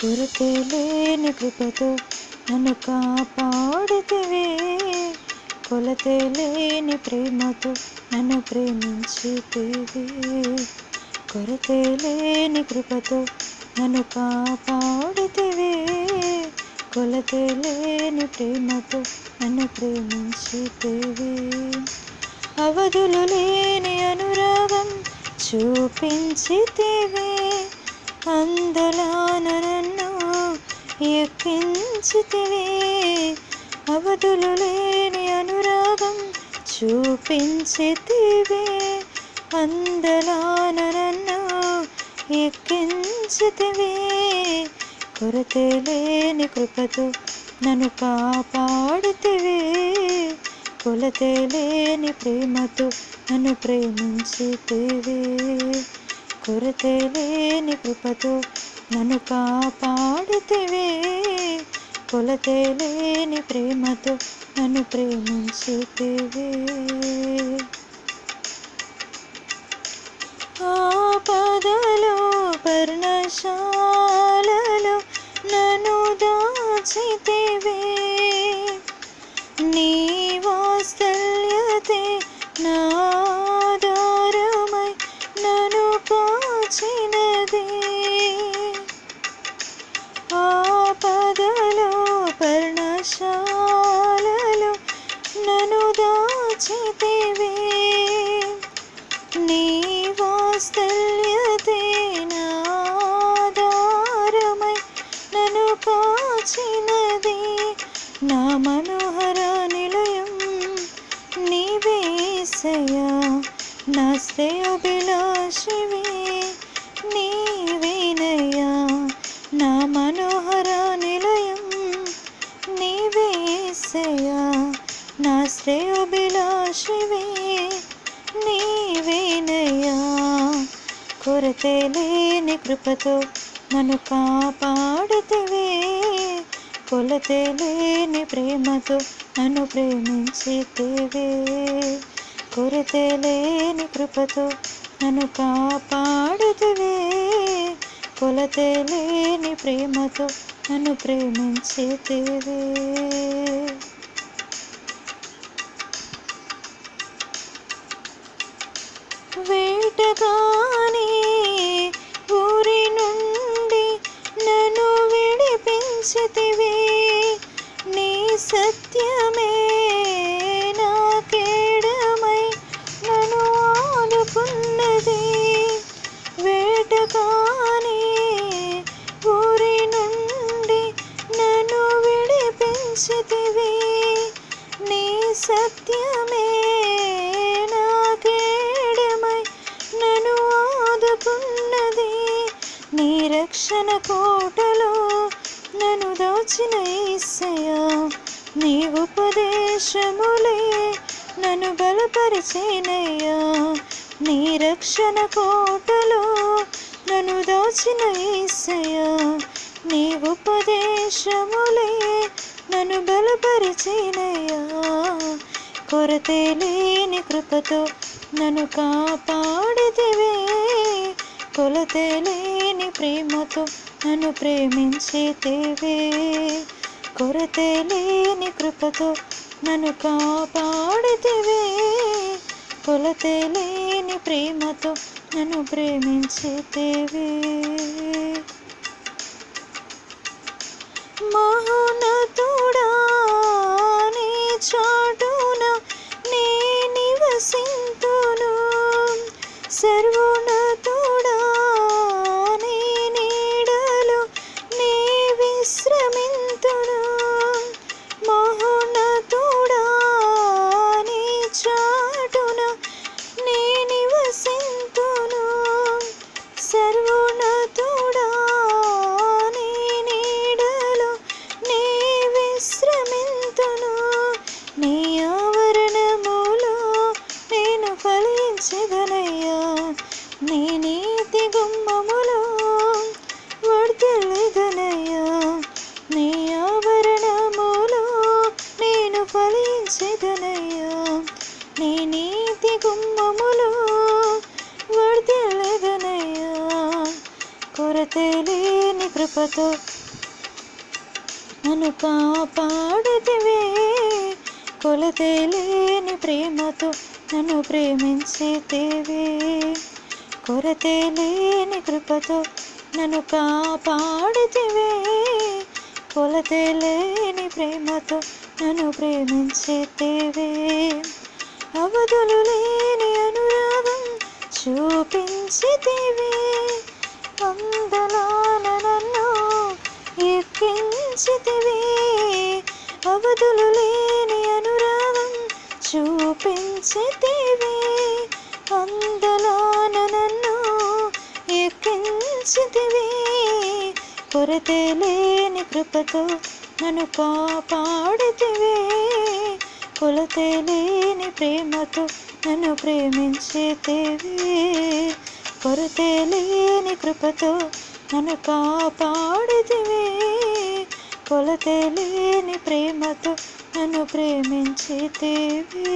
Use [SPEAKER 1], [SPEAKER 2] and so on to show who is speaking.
[SPEAKER 1] కొరతే లేని కృపతో నన్ను కాపాడితివే. కొలతే లేని ప్రేమతో నన్ను ప్రేమించితివి. కొరతే లేని కృపతో నన్ను కాపాడితివే. కొలతే లేని ప్రేమతో నన్ను ప్రేమించితివి. అవధులు లేని అనురాగం చూపించితివే. అందలాన నన్ను ఎక్కించితివే. అవధులు లేని అనురాగం చూపించితివే. అందలాన నన్ను ఎక్కించితివే. కొరత లేని కృపతో నన్ను కాపాడితివే. కొలతే లేని ప్రేమతో నన్ను ప్రేమించితివే. కొరతే లేని కృపతో నన్ను కాపాడితివే. కొలతే లేని ప్రేమతో నన్ను ప్రేమించుతివే. ఆపదలో పర్ణశాలలో నన్ను దాచితివే. ఆపదలో పర్ణశాలలో నను దాచితివే. నీ వాస్తల్యతే నాదారమై నను కాచినది. నా మనోహర నిలయం నీవేసయ నాస్తే శ్రేయోభిలాషివే శ్రేయోభిలాషివే నీవేనయ్యా. కొరతే లేని కృపతో నన్ను కాపాడుతివే. కొలతే లేని ప్రేమతో నన్ను ప్రేమించితివే. కొరతే లేని కృపతో నన్ను కాపాడుతివే. కొలతే లేని ప్రేమతో నన్ను ప్రేమించితివే. సత్యమే నాకేడమై నన్ను ఆదుకున్నది. నీ రక్షణ కోటలో నన్ను దాచిన ఈసయా నీ ఉపదేశములే నన్ను బలపరిచేనయ్యా. నీ రక్షణ కోటలో నన్ను దాచిన ఈసయా నీ ఉపదేశములే నన్ను బలపరిచినయ్యా. కొరతే లేని కృపతో నన్ను కాపాడితివే. కొలతే లేని ప్రేమతో నన్ను ప్రేమించితివే. కొరతే లేని కృపతో నన్ను కాపాడితివే. కొలతే లేని ప్రేమతో నన్ను ప్రేమించితివే. మహోనతో ఫలించదనయ్యా నీ నీతి గుమ్మములో వర్ధిల్లెదనయ్యా. నీ ఆభరణములో నేను ఫలించదనయ్యా. నీ నీతి గుమ్మములో వర్ధిల్లెదనయ్యా. కొరత లేని కృపతో నన్ను కాపాడితివే. కొలతే లేని ప్రేమతో నన్ను ప్రేమించితివే కొరతే లేని కృపతో నన్ను కాపాడితివే. కొలతే లేని ప్రేమతో నన్ను ప్రేమించితివే అవధులు లేని అనురాగం చూపించితివే అందలాన నన్ను ఎక్కించితివే అవధులు లేని అనురాగం చూపించితివే అందలాన నన్ను ఎక్కించితివే కొరతే లేని కృపతో నన్ను కాపాడితివే కొలతే లేని ప్రేమతో నన్ను ప్రేమించితివే కొరతే లేని కృపతో నన్ను కాపాడితివే కొలతే లేని ప్రేమతో నన్ను ప్రేమించితేవే.